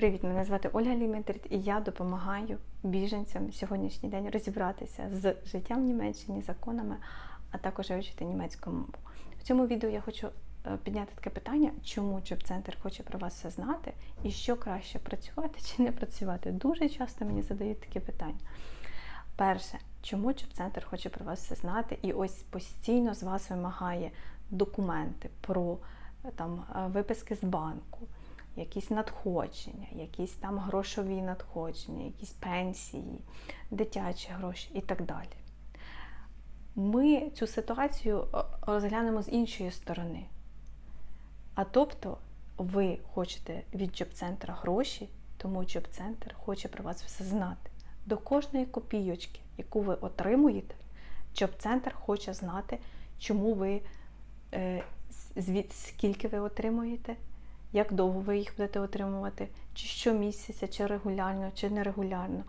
Привіт, мене звати Ольга Ліметрит, і я допомагаю біженцям сьогоднішній день розібратися з життям в Німеччині, законами, а також вивчити німецьку мову. В цьому відео я хочу е, підняти таке питання, чому Джоб-центр хоче про вас все знати, і що краще працювати чи не працювати. Дуже часто мені задають такі питання. Перше, чому Джоб-центр хоче про вас все знати, і ось постійно з вас вимагає документи про е, там е, виписки з банку якісь надходження, якісь там грошові надходження, якісь пенсії, дитячі гроші і так далі. Ми цю ситуацію е, розглянемо з іншої сторони. А тобто, ви хочете від Джоб-центра гроші, тому Джоб-центр хоче про вас все знати. До кожної копійочки, яку ви отримуєте, Джоб-центр хоче знати, чому ви, е, скільки ви отримуєте, як довго ви їх будете отримувати, чи щомісяця, чи регулярно, чи нерегулярно,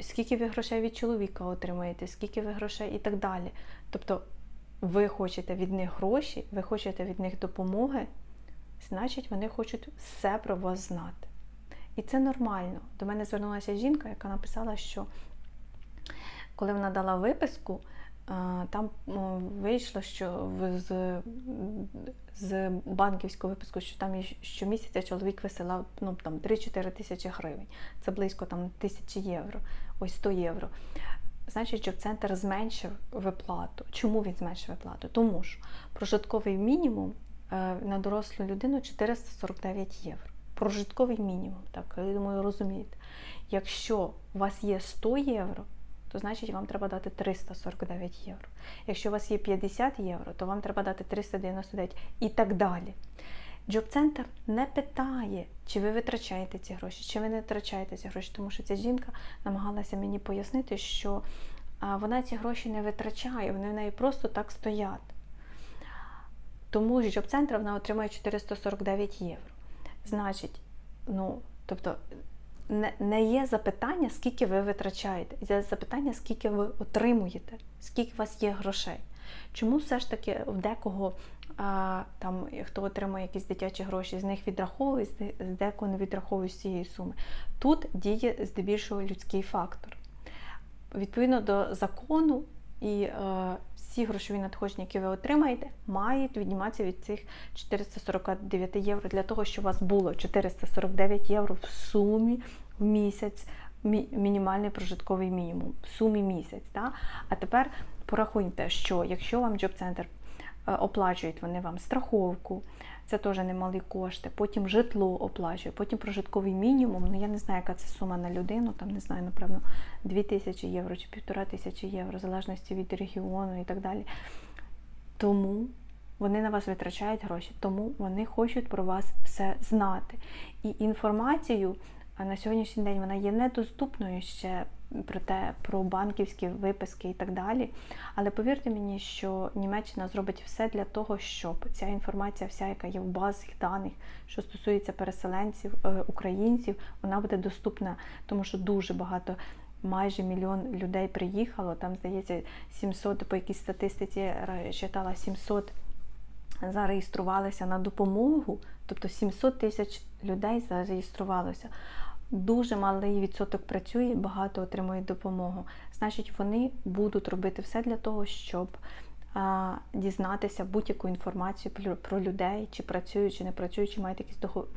скільки ви грошей від чоловіка отримаєте, скільки ви грошей і так далі. Тобто ви хочете від них гроші, ви хочете від них допомоги, значить, вони хочуть все про вас знати. І це нормально. До мене звернулася жінка, яка написала, що коли вона дала виписку, там вийшло, що з з банківського випуску, що там щомісяця чоловік висилав ну, там 3-4 тисячі гривень. Це близько там тисячі євро, ось 100 євро. Значить, що центр зменшив виплату. Чому він зменшив виплату? Тому що прожитковий мінімум е, на дорослу людину 449 євро. Прожитковий мінімум, так, я думаю, розумієте. Якщо у вас є 100 євро, то значить вам треба дати 349 євро. Якщо у вас є 50 євро, то вам треба дати 399 і так далі. Джоб-центр не питає, чи ви витрачаєте ці гроші, чи ви не витрачаєте ці гроші, тому що ця жінка намагалася мені пояснити, що вона ці гроші не витрачає, вони в неї просто так стоять. Тому з джоб-центра вона отримує 449 євро. Значить, ну, тобто не є запитання, скільки ви витрачаєте, є запитання, скільки ви отримуєте, скільки у вас є грошей. Чому все ж таки в декого а, там, хто отримує якісь дитячі гроші, з них відраховують, з декого не відраховують з цієї суми? Тут діє здебільшого людський фактор. Відповідно до закону і е, всі грошові надходження, які ви отримаєте, мають відніматися від цих 449 євро для того, щоб у вас було 449 євро в сумі в місяць, мінімальний прожитковий мінімум в сумі місяць. Да? А тепер порахуйте, що якщо вам Джоб-центр е, оплачують вони вам страховку, це теж немалі кошти, потім житло оплачує, потім прожитковий мінімум. Ну я не знаю, яка це сума на людину, там не знаю, напевно, 2 тисячі євро чи півтора тисячі євро, в залежності від регіону і так далі. Тому вони на вас витрачають гроші, тому вони хочуть про вас все знати. І інформацію на сьогоднішній день вона є недоступною ще про те, про банківські виписки і так далі. Але повірте мені, що Німеччина зробить все для того, щоб ця інформація, вся, яка є в базах даних, що стосується переселенців, е, українців, вона буде доступна, тому що дуже багато. Майже мільйон людей приїхало, там, здається, 700, по якійсь статистиці читала 700 зареєструвалися на допомогу, тобто 700 тисяч людей зареєструвалося дуже малий відсоток працює, багато отримує допомогу. Значить, вони будуть робити все для того, щоб а, дізнатися будь-яку інформацію про, про людей, чи працюють, чи не працюють, чи мають якісь доход...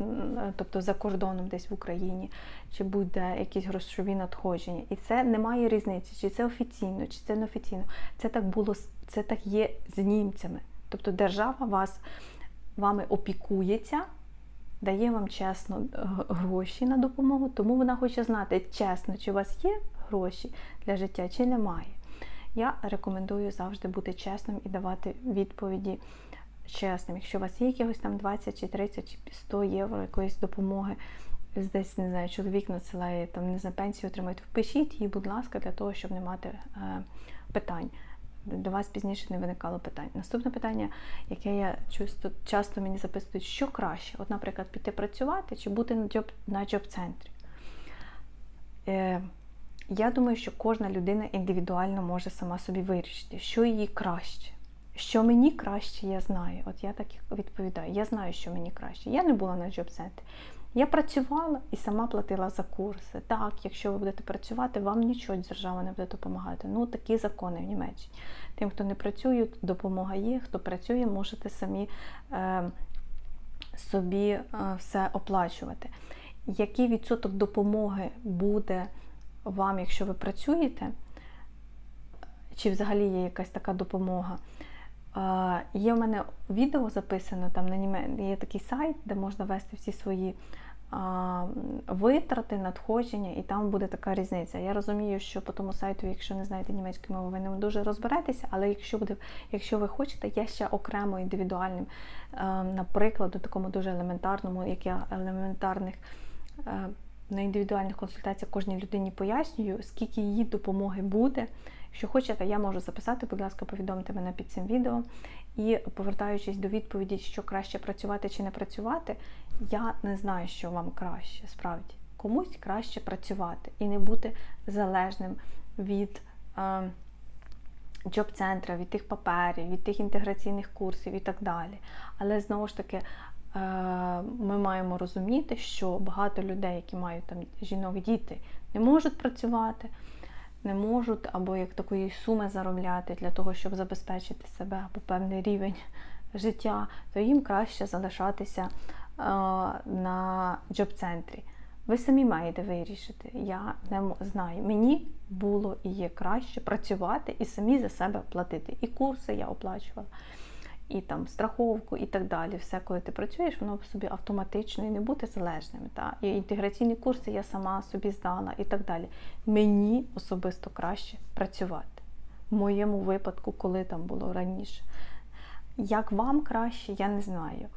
тобто за кордоном десь в Україні, чи буде якісь грошові надходження. І це не має різниці, чи це офіційно, чи це неофіційно. Це так було, це так є з німцями. Тобто держава вас вами опікується дає вам чесно е, гроші на допомогу, тому вона хоче знати чесно, чи у вас є гроші для життя, чи немає. Я рекомендую завжди бути чесним і давати відповіді чесним. Якщо у вас є якихось там 20 чи 30 чи 100 євро якоїсь допомоги, десь не знаю, чоловік надсилає там не за пенсію отримуєте, впишіть її, будь ласка, для того, щоб не мати е, питань до вас пізніше не виникало питань. Наступне питання, яке я часто, часто мені записують, що краще, от, наприклад, піти працювати чи бути на джоб, на джоб-центрі. Е, Я думаю, що кожна людина індивідуально може сама собі вирішити, що їй краще. Що мені краще, я знаю. От я так відповідаю. Я знаю, що мені краще. Я не була на джоб-центрі. Я працювала і сама платила за курси. Так, якщо ви будете працювати, вам нічого держава не буде допомагати. Ну, такі закони в Німеччині. Тим, хто не працює, допомога є. Хто працює, можете самі е, собі е, все оплачувати. Який відсоток допомоги буде вам, якщо ви працюєте? Чи взагалі є якась така допомога? Е, Є в мене відео записано там на німе... є такий сайт, де можна вести всі свої витрати, надходження, і там буде така різниця. Я розумію, що по тому сайту, якщо не знаєте німецької мови, ви не дуже розберетеся, але якщо буде, якщо ви хочете, я ще окремо індивідуальним, е, наприклад, у такому дуже елементарному, як я елементарних. е, На індивідуальних консультаціях кожній людині пояснюю, скільки її допомоги буде. Якщо хочете, я можу записати, будь ласка, повідомте мене під цим відео. І повертаючись до відповіді, що краще працювати чи не працювати, я не знаю, що вам краще, справді. Комусь краще працювати і не бути залежним від е, джоб-центра, від тих паперів, від тих інтеграційних курсів і так далі. Але знову ж таки, е, ми маємо розуміти, що багато людей, які мають там жінок, діти, не можуть працювати не можуть або як такої суми заробляти для того, щоб забезпечити себе або певний рівень життя, то їм краще залишатися е, на джоб-центрі. Ви самі маєте вирішити. Я не знаю. Мені було і є краще працювати і самі за себе платити. І курси я оплачувала, і там страховку, і так далі. Все, коли ти працюєш, воно собі автоматично і не бути залежним. Та? І інтеграційні курси я сама собі здала і так далі. Мені особисто краще працювати. В моєму випадку, коли там було раніше. Як вам краще, я не знаю.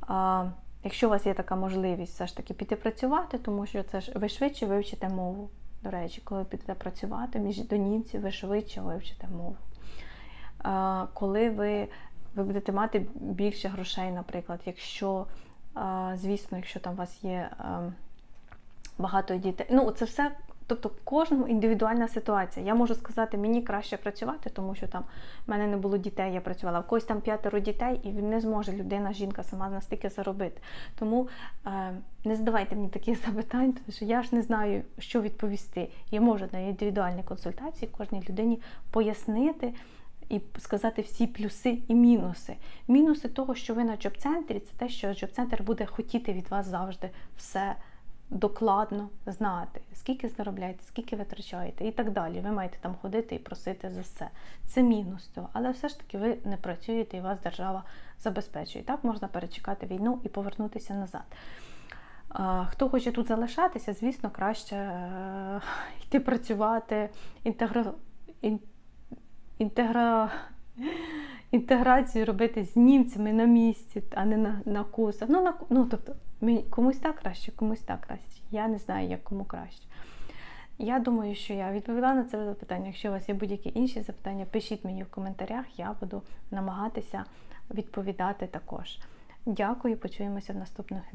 А, Якщо у вас є така можливість все ж таки піти працювати, тому що це ж ви швидше вивчите мову. До речі, коли підете працювати між до німців, ви швидше вивчите мову. А, Коли ви ви будете мати більше грошей, наприклад, якщо, звісно, якщо там у вас є багато дітей. Ну, це все, тобто, кожному індивідуальна ситуація. Я можу сказати, мені краще працювати, тому що там в мене не було дітей, я працювала. В когось там п'ятеро дітей, і не зможе людина, жінка сама настільки заробити. Тому не задавайте мені таких запитань, тому що я ж не знаю, що відповісти. Я можу на індивідуальній консультації кожній людині пояснити і сказати всі плюси і мінуси. Мінуси того, що ви на джоб-центрі, це те, що джоб-центр буде хотіти від вас завжди все докладно знати, скільки заробляєте, скільки витрачаєте і так далі. Ви маєте там ходити і просити за все. Це мінус цього. Але все ж таки ви не працюєте і вас держава забезпечує. Так можна перечекати війну і повернутися назад. Хто хоче тут залишатися, звісно, краще е, йти працювати, інтегра інтегра... інтеграцію робити з німцями на місці, а не на на курсах. Ну, на, ну, тобто, комусь так краще, комусь так краще. Я не знаю, як кому краще. Я думаю, що я відповіла на це запитання. Якщо у вас є будь-які інші запитання, пишіть мені в коментарях, я буду намагатися відповідати також. Дякую, почуємося в наступних відео.